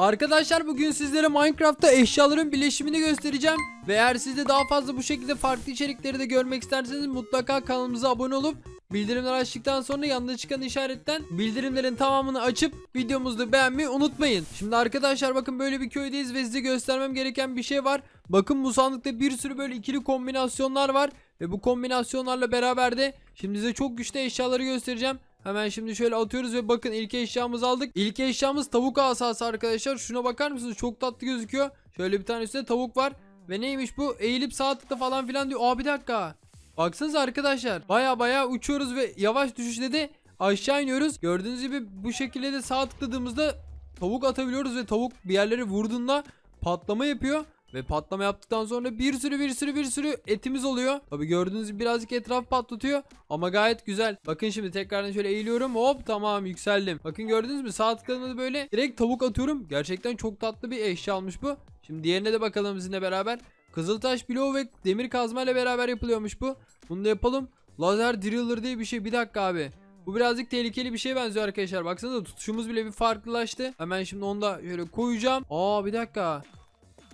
Arkadaşlar bugün sizlere Minecraft'ta eşyaların birleşimini göstereceğim. Ve eğer siz de daha fazla bu şekilde farklı içerikleri de görmek isterseniz mutlaka kanalımıza abone olup bildirimleri açtıktan sonra yanında çıkan işaretten bildirimlerin tamamını açıp videomuzu beğenmeyi unutmayın. Şimdi arkadaşlar bakın böyle bir köydeyiz ve size göstermem gereken bir şey var. Bakın bu sandıkta bir sürü böyle ikili kombinasyonlar var. Ve bu kombinasyonlarla beraber de şimdi size çok güçlü eşyaları göstereceğim. Hemen şimdi şöyle atıyoruz ve bakın ilk eşyamızı aldık. İlk eşyamız tavuk asası arkadaşlar. Şuna bakar mısınız? Çok tatlı gözüküyor. Şöyle bir tane üstünde tavuk var. Ve neymiş bu? Eğilip sağ tıkla falan filan diyor. Aa bir dakika. Baksanıza arkadaşlar. Baya baya uçuyoruz ve yavaş düşüşle de aşağı iniyoruz. Gördüğünüz gibi bu şekilde de sağ tıkladığımızda tavuk atabiliyoruz ve tavuk bir yerlere vurduğunda patlama yapıyor. Ve patlama yaptıktan sonra bir sürü bir sürü bir sürü etimiz oluyor. Tabi gördüğünüz gibi birazcık etraf patlatıyor. Ama gayet güzel. Bakın şimdi tekrardan şöyle eğiliyorum. Hop tamam yükseldim. Bakın gördünüz mü sağ tıkladığımda böyle direkt tavuk atıyorum. Gerçekten çok tatlı bir eşya almış bu. Şimdi diğerine de bakalım bizimle beraber. Kızıltaş bloğu ve demir kazma ile beraber yapılıyormuş bu. Bunu da yapalım. Lazer driller diye bir şey. Bir dakika abi. Bu birazcık tehlikeli bir şeye benziyor arkadaşlar. Baksanıza tutuşumuz bile bir farklılaştı. Hemen şimdi onu da şöyle koyacağım. Aa bir dakika.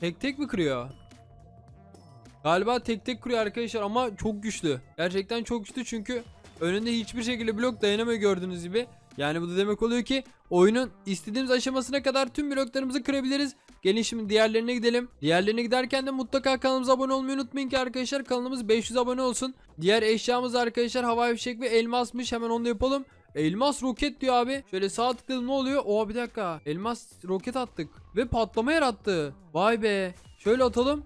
Tek tek mi kırıyor? Galiba tek tek kırıyor arkadaşlar ama çok güçlü. Gerçekten çok güçlü çünkü önünde hiçbir şekilde blok dayanamıyor gördüğünüz gibi. Yani bu da demek oluyor ki oyunun istediğimiz aşamasına kadar tüm bloklarımızı kırabiliriz. Gelin şimdi diğerlerine gidelim. Diğerlerine giderken de mutlaka kanalımıza abone olmayı unutmayın ki arkadaşlar kanalımız 500 abone olsun. Diğer eşyamız arkadaşlar havai fişek ve elmasmış. Hemen onu da yapalım. Elmas roket diyor abi. Şöyle sağ tıkladım ne oluyor? Oha bir dakika. Elmas roket attık. Ve patlama yarattı. Vay be. Şöyle atalım.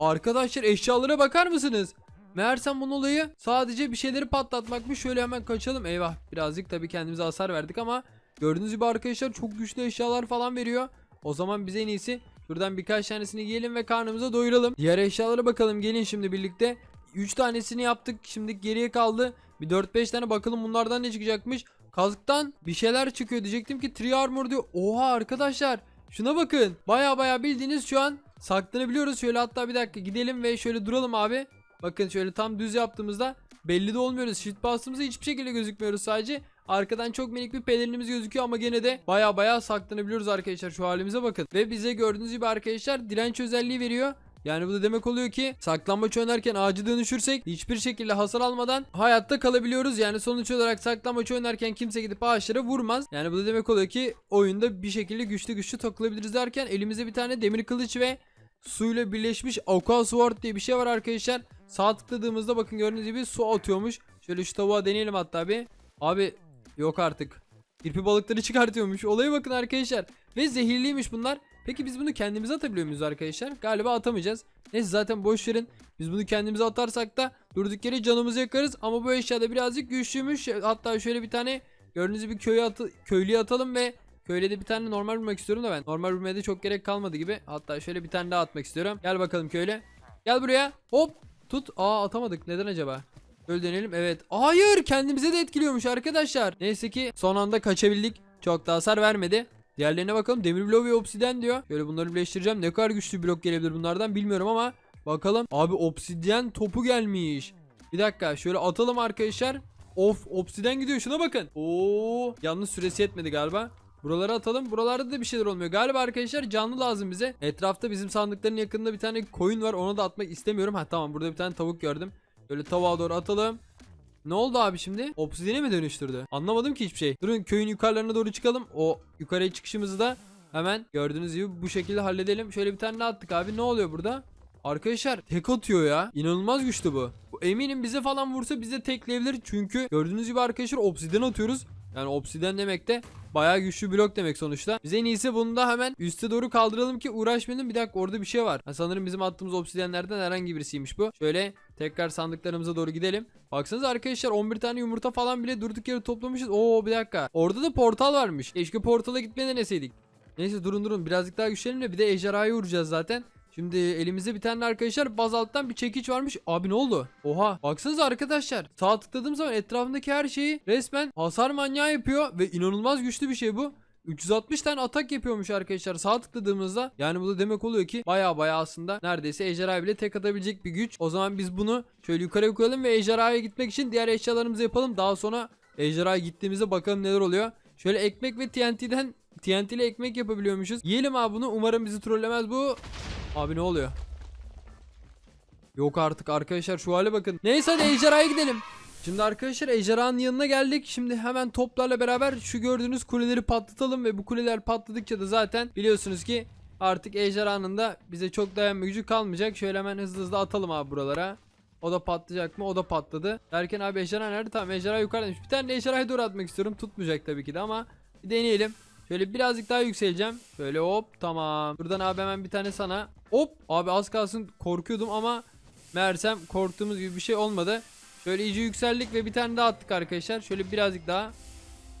Arkadaşlar eşyalara bakar mısınız? Meğersem bunun olayı sadece bir şeyleri patlatmakmış. Şöyle hemen kaçalım. Eyvah birazcık tabii kendimize hasar verdik ama gördüğünüz gibi arkadaşlar çok güçlü eşyalar falan veriyor. O zaman biz en iyisi şuradan birkaç tanesini yiyelim ve karnımıza doyuralım. Diğer eşyalara bakalım gelin şimdi birlikte. 3 tanesini yaptık. Şimdi geriye kaldı. Bir 4-5 tane bakalım bunlardan ne çıkacakmış. Kazıktan bir şeyler çıkıyor diyecektim ki Tree Armor diyor. Oha arkadaşlar. Şuna bakın. Baya baya bildiğiniz şu an saklanabiliyoruz. Şöyle hatta bir dakika gidelim ve şöyle duralım abi. Bakın şöyle tam düz yaptığımızda belli de olmuyoruz. Shift bastığımızda hiçbir şekilde gözükmüyoruz sadece. Arkadan çok minik bir pelerinimiz gözüküyor ama gene de baya baya saklanabiliyoruz arkadaşlar. Şu halimize bakın. Ve bize gördüğünüz gibi arkadaşlar direnç özelliği veriyor. Yani bu da demek oluyor ki saklambaç oynarken ağacı dönüşürsek hiçbir şekilde hasar almadan hayatta kalabiliyoruz. Yani sonuç olarak saklambaç oynarken kimse gidip ağaçlara vurmaz. Yani bu da demek oluyor ki oyunda bir şekilde güçlü güçlü takılabiliriz derken elimizde bir tane demir kılıç ve suyla birleşmiş Aqua Sword diye bir şey var arkadaşlar. Sağ tıkladığımızda bakın gördüğünüz gibi su atıyormuş. Şöyle şu tavuğa deneyelim hatta bir. Abi yok artık. Kirpi balıkları çıkartıyormuş. Olaya bakın arkadaşlar. Ve zehirliymiş bunlar. Peki biz bunu kendimize atabiliyor muyuz arkadaşlar? Galiba atamayacağız. Neyse zaten boş verin. Biz bunu kendimize atarsak da durduk yere canımızı yakarız. Ama bu eşyada birazcık güçlüymüş. Hatta şöyle bir tane gördüğünüz gibi köye atı köylüye atalım ve Köyle de bir tane normal vurmak istiyorum da ben. Normal vurmaya da çok gerek kalmadı gibi. Hatta şöyle bir tane daha atmak istiyorum. Gel bakalım köyle. Gel buraya. Hop. Tut. Aa atamadık. Neden acaba? Böyle deneyelim. Evet. Hayır. Kendimize de etkiliyormuş arkadaşlar. Neyse ki son anda kaçabildik. Çok da hasar vermedi. Diğerlerine bakalım. Demir blok ve obsidyen diyor. Şöyle bunları birleştireceğim. Ne kadar güçlü blok gelebilir bunlardan bilmiyorum ama. Bakalım. Abi obsidyen topu gelmiş. Bir dakika. Şöyle atalım arkadaşlar. Of obsidyen gidiyor. Şuna bakın. Oo. Yalnız süresi yetmedi galiba. Buralara atalım. Buralarda da bir şeyler olmuyor. Galiba arkadaşlar canlı lazım bize. Etrafta bizim sandıkların yakınında bir tane koyun var. Onu da atmak istemiyorum. Ha tamam burada bir tane tavuk gördüm. Böyle tavuğa doğru atalım. Ne oldu abi şimdi? Obsidiyene mi dönüştürdü? Anlamadım ki hiçbir şey. Durun köyün yukarılarına doğru çıkalım. O yukarıya çıkışımızı da hemen gördüğünüz gibi bu şekilde halledelim. Şöyle bir tane attık abi. Ne oluyor burada? Arkadaşlar tek atıyor ya. İnanılmaz güçlü bu. Bu eminim bize falan vursa bize tekleyebilir. Çünkü gördüğünüz gibi arkadaşlar obsidyen atıyoruz. Yani obsidyen demek de bayağı güçlü blok demek sonuçta. Biz en iyisi bunu da hemen üste doğru kaldıralım ki uğraşmayalım. Bir dakika orada bir şey var. Ha, sanırım bizim attığımız obsidyenlerden herhangi birisiymiş bu. Şöyle tekrar sandıklarımıza doğru gidelim. Baksanıza arkadaşlar 11 tane yumurta falan bile durduk yere toplamışız. Oo bir dakika. Orada da portal varmış. Keşke portala gitmeyi deneseydik. Neyse durun durun birazcık daha güçlenelim de bir de ejderhayı vuracağız zaten. Şimdi elimizde bir tane arkadaşlar bazalttan bir çekiç varmış. Abi ne oldu? Oha. Baksanıza arkadaşlar. Sağ tıkladığım zaman etrafındaki her şeyi resmen hasar manyağı yapıyor. Ve inanılmaz güçlü bir şey bu. 360 tane atak yapıyormuş arkadaşlar sağ tıkladığımızda. Yani bu da demek oluyor ki baya baya aslında neredeyse ejderha bile tek atabilecek bir güç. O zaman biz bunu şöyle yukarıya koyalım ve ejderhaya gitmek için diğer eşyalarımızı yapalım. Daha sonra ejderhaya gittiğimizde bakalım neler oluyor. Şöyle ekmek ve TNT'den TNT ile ekmek yapabiliyormuşuz. Yiyelim abi bunu. Umarım bizi trollemez bu. Abi ne oluyor? Yok artık arkadaşlar şu hale bakın. Neyse hadi ejderhaya gidelim. Şimdi arkadaşlar ejderhanın yanına geldik. Şimdi hemen toplarla beraber şu gördüğünüz kuleleri patlatalım ve bu kuleler patladıkça da zaten biliyorsunuz ki artık ejderhanın da bize çok dayanma gücü kalmayacak. Şöyle hemen hızlı hızlı atalım abi buralara. O da patlayacak mı? O da patladı. Derken abi ejderha nerede? Tamam ejderha yukarıdaymış. Bir tane de doğru atmak istiyorum. Tutmayacak tabii ki de ama bir deneyelim. Şöyle birazcık daha yükseleceğim. Böyle hop tamam. Buradan abi hemen bir tane sana. Hop abi az kalsın korkuyordum ama meğersem korktuğumuz gibi bir şey olmadı. Şöyle iyice yükseldik ve bir tane daha attık arkadaşlar. Şöyle birazcık daha.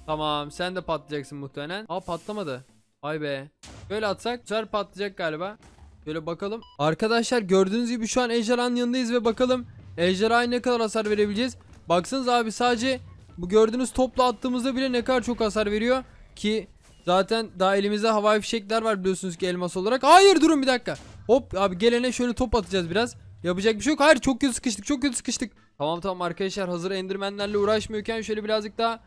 Tamam sen de patlayacaksın muhtemelen. Aa patlamadı. Ay be. Böyle atsak sefer patlayacak galiba. Şöyle bakalım. Arkadaşlar gördüğünüz gibi şu an ejderhanın yanındayız ve bakalım ejderhaya ne kadar hasar verebileceğiz. Baksanız abi sadece bu gördüğünüz topla attığımızda bile ne kadar çok hasar veriyor ki zaten daha elimizde havai fişekler var biliyorsunuz ki elmas olarak. Hayır durun bir dakika. Hop abi gelene şöyle top atacağız biraz. Yapacak bir şey yok. Hayır çok kötü sıkıştık. Çok kötü sıkıştık. Tamam tamam arkadaşlar hazır endirmenlerle uğraşmıyorken şöyle birazcık daha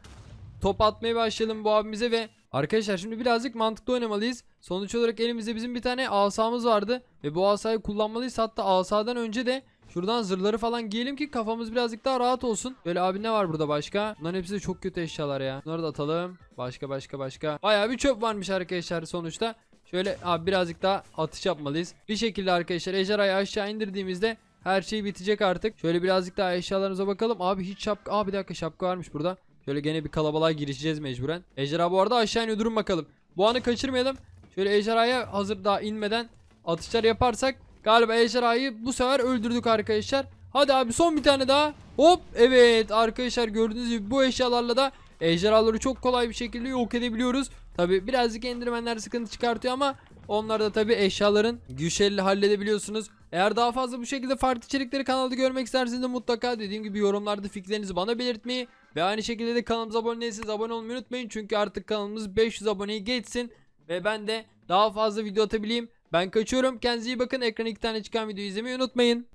top atmaya başlayalım bu abimize ve arkadaşlar şimdi birazcık mantıklı oynamalıyız. Sonuç olarak elimizde bizim bir tane asamız vardı ve bu asayı kullanmalıyız. Hatta asadan önce de şuradan zırhları falan giyelim ki kafamız birazcık daha rahat olsun. Böyle abi ne var burada başka? Bunların hepsi de çok kötü eşyalar ya. Bunları da atalım. Başka başka başka. Bayağı bir çöp varmış arkadaşlar sonuçta. Şöyle abi birazcık daha atış yapmalıyız. Bir şekilde arkadaşlar ejderhayı aşağı indirdiğimizde her şey bitecek artık. Şöyle birazcık daha eşyalarımıza bakalım. Abi hiç şapka. Aa bir dakika şapka varmış burada. Şöyle gene bir kalabalığa girişeceğiz mecburen. Ejderha bu arada aşağı iniyor. Durun bakalım. Bu anı kaçırmayalım. Şöyle ejderhaya hazır daha inmeden atışlar yaparsak galiba ejderhayı bu sefer öldürdük arkadaşlar. Hadi abi son bir tane daha. Hop evet arkadaşlar gördüğünüz gibi bu eşyalarla da ejderhaları çok kolay bir şekilde yok edebiliyoruz. Tabi birazcık endirmenler sıkıntı çıkartıyor ama onlar da tabi eşyaların güçleriyle halledebiliyorsunuz. Eğer daha fazla bu şekilde farklı içerikleri kanalda görmek isterseniz de mutlaka dediğim gibi yorumlarda fikirlerinizi bana belirtmeyi ve aynı şekilde de kanalımıza abone değilseniz abone olmayı unutmayın. Çünkü artık kanalımız 500 aboneyi geçsin ve ben de daha fazla video atabileyim. Ben kaçıyorum. Kendinize iyi bakın. Ekrana iki tane çıkan videoyu izlemeyi unutmayın.